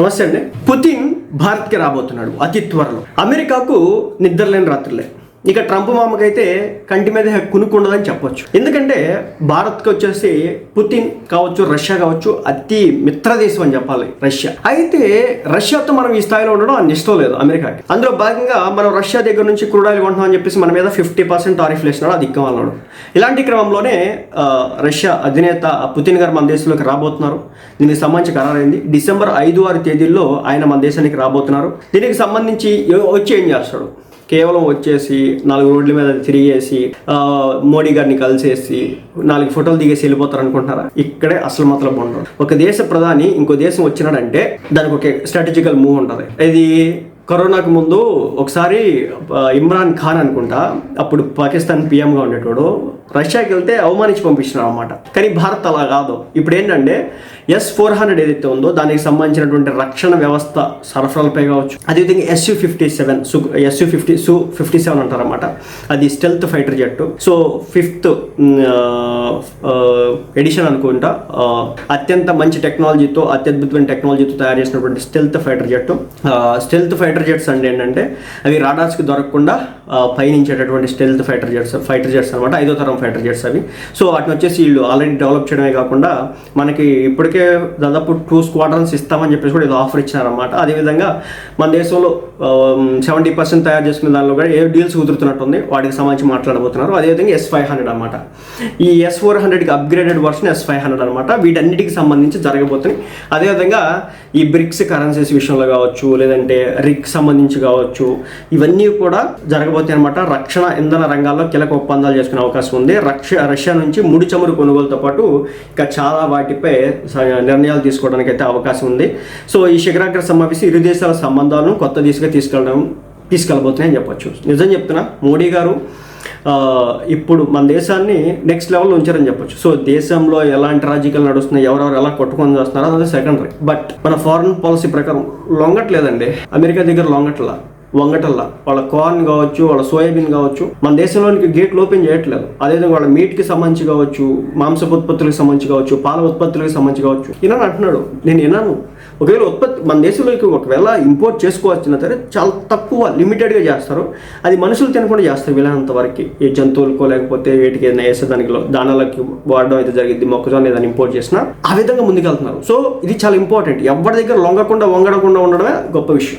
నమస్తే అండి. పుతిన్ భారత్కి రాబోతున్నాడు అతి త్వరలో. అమెరికాకు నిద్రలేని రాత్రులే. ఇక ట్రంప్ మామకైతే కంటి మీద కునుక్కుండదని చెప్పొచ్చు. ఎందుకంటే భారత్కి వచ్చేసి పుతిన్ కావచ్చు రష్యా కావచ్చు అతి మిత్ర దేశం అని చెప్పాలి రష్యా. అయితే రష్యాతో మనం ఈ స్థాయిలో ఉండడం అని ఇష్టం లేదు అమెరికాకి. అందులో భాగంగా మనం రష్యా దగ్గర నుంచి క్రూడాయిల్ కొంటున్నాం అని చెప్పేసి మన మీద ఫిఫ్టీ పర్సెంట్ టారిఫ్లు వేసినాడు అది ఇక్కం ఇలాంటి క్రమంలోనే రష్యా అధినేత పుతిన్ గారు మన దేశంలోకి రాబోతున్నారు. దీనికి సంబంధించి ఖరారైంది. డిసెంబర్ ఐదు ఆరు తేదీల్లో ఆయన మన దేశానికి రాబోతున్నారు. దీనికి సంబంధించి వచ్చి ఏం చేస్తాడు? కేవలం వచ్చేసి నాలుగు రోడ్ల మీద తిరిగేసి మోడీ గారిని కలిసేసి నాలుగు ఫోటోలు దిగేసి వెళ్ళిపోతారు అనుకుంటున్నారా ఇక్కడే అసలు మాత్రం ఉండదు ఒక దేశ ప్రధాని ఇంకో దేశం వచ్చినాడంటే దానికి ఒక స్ట్రాటజికల్ మూవ్ ఉంటుంది. ఇది కరోనాకు ముందు ఒకసారి ఇమ్రాన్ ఖాన్ అనుకుంటా అప్పుడు పాకిస్తాన్ పిఎంగా ఉండేటోడు రష్యాకి వెళ్తే అవమానించి పంపించినారు అనమాట కానీ భారత్ అలా కాదు. ఇప్పుడు ఏంటంటే ఎస్ ఫోర్ హండ్రెడ్ ఏదైతే ఉందో దానికి సంబంధించినటువంటి రక్షణ వ్యవస్థ సరఫరాలపై కావచ్చు అదేవిధంగా ఎస్యూ ఫిఫ్టీ సెవెన్ సు ఎస్యూ ఫిఫ్టీ సు ఫిఫ్టీ సెవెన్ అంటారనమాట అది stealth fighter jet so fifth edition అనుకుంటా అత్యంత మంచి టెక్నాలజీతో అత్యద్భుతమైన టెక్నాలజీతో తయారు చేసినటువంటి stealth fighter jet stealth fighter fighter jets అంటే ఏంటంటే అవి రాడార్స్కి దొరకకుండా పయనించేటటువంటి stealth fighter jets fighter jets అనమాట ఐదో తరం ఫైటర్ జెట్స్ అవి. సో వాటిని వచ్చేసి వీళ్ళు ఆల్రెడీ డెవలప్ చేయడమే కాకుండా మనకి ఇప్పటికే దాదాపు టూ స్క్వాడ్రన్స్ ఇస్తామని చెప్పేసి కూడా ఇది ఆఫర్ ఇచ్చారనమాట అదేవిధంగా మన దేశంలో సెవెంటీ పర్సెంట్ తయారు చేసుకునే దానిలో కూడా ఏ డీల్స్ కుదురుతున్నట్టుంది వాటికి సంబంధించి మాట్లాడబోతున్నారు. అదేవిధంగా ఎస్ ఫైవ్ హండ్రెడ్ అనమాట ఈ ఎస్ ఫోర్ హండ్రెడ్కి upgraded version S five hundred అనమాట వీటన్నిటికి సంబంధించి జరగబోతున్నాయి. అదేవిధంగా ఈ బ్రిక్స్ కరెన్సీస్ విషయంలో కావచ్చు లేదంటే రిక్స్ సంబంధించి కావచ్చు. ఇవన్నీ కూడా జరగబోతాయి అనమాట రక్షణ ఇంధన రంగాల్లో కీలక ఒప్పందాలు చేసుకునే అవకాశం ఉంది. రక్ష రష్యా నుంచి ముడి చమురు కొనుగోలుతో పాటు ఇంకా చాలా వాటిపై నిర్ణయాలు తీసుకోవడానికి అయితే అవకాశం ఉంది. సో ఈ శిఖరాగ్ర సమావేశం ఇరు దేశాల సంబంధాలను కొత్త దిశగా తీసుకెళ్ళడం తీసుకెళ్ళబోతున్నాయని చెప్పొచ్చు. నిజం చెప్తున్నా మోడీ గారు ఇప్పుడు మన దేశాన్ని నెక్స్ట్ లెవెల్లో ఉంచారని చెప్పొచ్చు. సో దేశంలో ఎలాంటి రాజకీయాలు నడుస్తున్నాయి ఎవరెవరు ఎలా కొట్టుకొని చేస్తున్నారో అది సెకండరీ బట్ మన ఫారిన్ పాలసీ ప్రకారం లొంగట్లేదండి. అమెరికా దగ్గర లొంగట్లా. వంగటల్లా. వాళ్ళ కార్న్ కావచ్చు వాళ్ళ సోయాబీన్ కావచ్చు మన దేశంలోనికి గేట్లు ఓపెన్ చేయట్లేదు. అదేవిధంగా వాళ్ళ మీట్కి సంబంధించి కావచ్చు మాంసపు ఉత్పత్తులకు సంబంధించి కావచ్చు పాల ఉత్పత్తులకు సంబంధించి కావచ్చు. ఇలా అంటున్నాడు. నేను విన్నాను. ఒకవేళ ఉత్పత్తి మన దేశంలోకి ఒకవేళ ఇంపోర్ట్ చేసుకోవాల్సిన సరే చాలా తక్కువ లిమిటెడ్గా చేస్తారు. అది మనుషులు తినకుండా చేస్తారు వీళ్ళంత వరకు. ఏ జంతువులకో లేకపోతే వేటికి ఏదైనా వేసేదానికి దానాలకి వాడడం అయితే జరిగింది మొక్కజొన్న ఏదైనా ఇంపోర్ట్ చేసినా ఆ విధంగా ముందుకెళ్తున్నారు. సో ఇది చాలా ఇంపార్టెంట్ ఎవరి దగ్గర లొంగకుండా వంగడకుండా ఉండడమే గొప్ప విషయం.